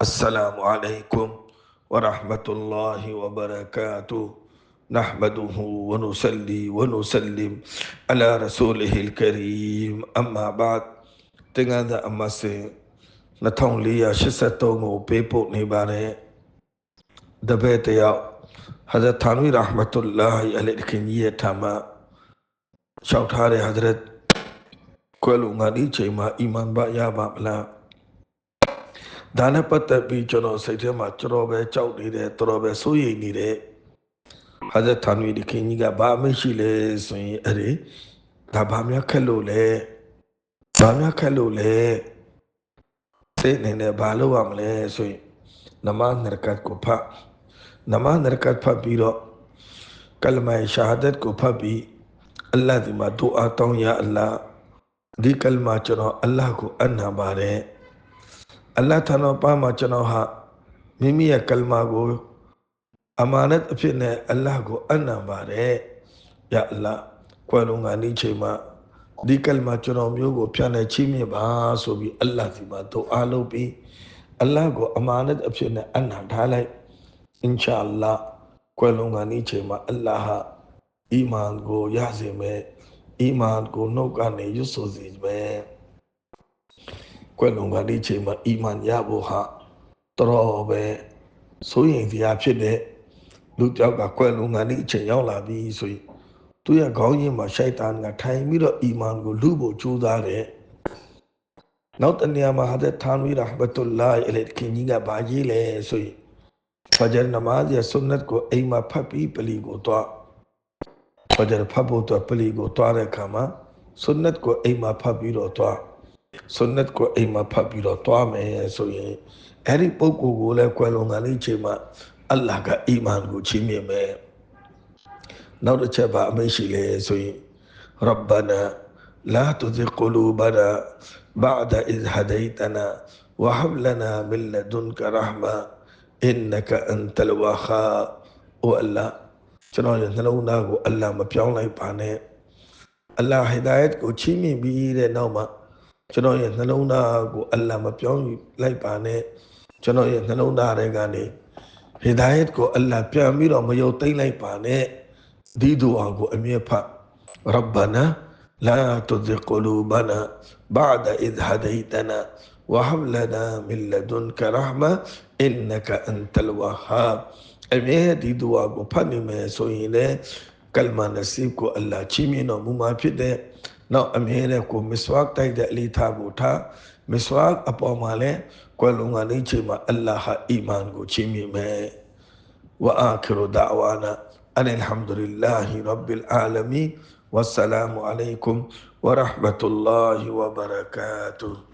السلام عليكم ورحمة الله وبركاته نحمده ونصلي ونسلم على رسوله الكريم أما بعد တင်္ဂသာအမစင်2483ကိုပေးပို့နေပါတယ်တပည့်တယောက်ဟဇရတ်သာနဝီရဟမတုလာဟီအလိခင်ကြီးရဲ့ထာမလျှောက်ထားတဲ့ဟဇရတ်ကွယ်လုံငါဒီချိန်မှာအီမန်ပါရပါမလား ဒါနဲ့ပတ်သက်ပြီးကျွန်တော်စိတ်ထဲမှာကျွန်တော်ပဲကြောက်နေတယ်တော်တော်ပဲစိုးရိမ်နေတယ်ဟာဇတ်ထာနွေဒီခင်ကြီးကဘာအမရှိလဲဆိုရင်အဲ့ဒီဒါဘာများခက်လို့လဲဘာများခက်လို့လဲစိတ်နေနဲ့ဘာလုပ်ရမလဲဆိုရင်နမနရကတ်ကိုဖတ်နမနရကတ်ဖတ်ပြီးတော့ကလမာရှာဟဒတ်ကိုဖတ်ပြီးအလ္လာဟ်ဒီမှာဒူအာတောင်းရအလ္လာဟ်ဒီကလမာကျွန်တော်အလ္လာဟ်ကိုအနံပါတယ် အလ္လာဟ်ထံတော်ပါမှာကျွန်တော်ဟာမိမိရဲ့ကလမာကိုအမာနတ်အဖြစ်နဲ့အလ္လာဟ်ကိုအနံပါတယ်ယအလ္လာဟ်ကွယ်လုံးကနေချိန်မှာဒီကလမာကျွန်တော်မျိုးကိုဖြန့်နေချီးမြှင့်ပါဆိုပြီးအလ္လာဟ်ဒီမှာဒူအာလုပ်ပြီးအလ္လာဟ်ကိုအမာနတ်အဖြစ်နဲ့အနံထားလိုက်အင်ရှာအလ္လာဟ်ကွယ်လုံးကနေချိန်မှာအလ္လာဟ်ဟာအီမန်ကိုရစေမယ်အီမန်ကိုနှုတ်ကနေရွတ်ဆိုစေမယ် ကွယ်လုံးကနေချိန်မှာအီမန်ရဖို့ဟာတော်ပဲစိုးရင်စရာဖြစ်တဲ့လူကြောက်ကကွယ်လုံးကနေအချိန်ရောက်လာပြီဆိုရင်သူရဲ့ခေါင်းရင်းမှာရှိုက်တန်ကထိုင်ပြီးတော့အီမန်ကိုလူဖို့ကြိုးစားတယ်နောက်တနေရာမှာဟာတဲ့သာနဝီရဟမတုလာအလိခင်ကြီးကဘာကြီးလဲဆိုရင်ဖဂျာနမာဇ်ရဲ့ဆွန်နတ်ကိုအိမ်မှာဖတ်ပြီးပလီကိုတော့ဖဂျာဖတ်ဖို့တော့ပလီကိုတွားတဲ့အခါမှာဆွန်နတ်ကိုအိမ်မှာဖတ်ပြီးတော့တွား ဆွန်နတ်ကိုအိမ်မှာဖတ်ပြီးတော့တွားမယ်ဆိုရင်အဲ့ဒီပုဂ္ဂိုလ်ကိုလည်းကွယ်လွန်ကလေးချိန်မှာအလ္လာဟ်ကအီမန်ကိုချီးမြှင့်မယ်နောက်တစ်ချက်ပါအမိန့်ရှိလေဆိုရင်ရဗ္ဗနာလာတူဇီကူလူဘနာဘာဒအစ်ဟဒိုင်တနာဝဟဗ်လနာမင်လဒွန်ကရဟမာအင်နကအန်တလဝါခာအိုအလ္လာဟ်ကျွန်တော်ရဲ့နှလုံးသားကိုအလ္လာဟ်မပြောင်းလိုက်ပါနဲ့အလ္လာဟ်ဟိဒါယတ်ကိုချီးမြှင့်ပြီးတဲ့နောက်မှာ ကျွန်တော်ရဲ့နှလုံးသားကိုအလံမပြောင်းလိုက်ပါနဲ့ကျွန်တော်ရဲ့နှလုံးသားတွေကနေဟီဒါယတ်ကိုအလ္လာဟ်ပြန်ပြီးတော့မယုံသိမ့်လိုက်ပါနဲ့ဒီဒူအာကိုအမြဲဖတ်ရဘ္ဘနာလာတုဇ်ကူလူဘနာဘာဒအစ်ဟဒိတနာဝဟမ်လနာမင်လဒွန်ကရဟမအင်နကအန်တလဝဟာအမြဲဒီဒူအာကိုဖတ်နေမယ်ဆိုရင်လည်းကလမနစီကိုအလ္လာဟ်ချီးမြှင့်တော်မူမှာဖြစ်တဲ့ နောက်အမြဲတည်းကိုမစ္စဝတ်တိုက်တဲ့အလေးထားကိုထားမစ္စဝတ်အပေါ်မှာလည်းကွယ်လုံးကနေချိန်မှာအလ္လာဟာအီမန်ကိုချီးမြှင့်မယ်ဝအာခီရူဒါဝါနာအလ်ဟမ်ဒူလ illah ရဘ်ဘ်အာလမီ والسلام عليكم ورحمة الله وبركاته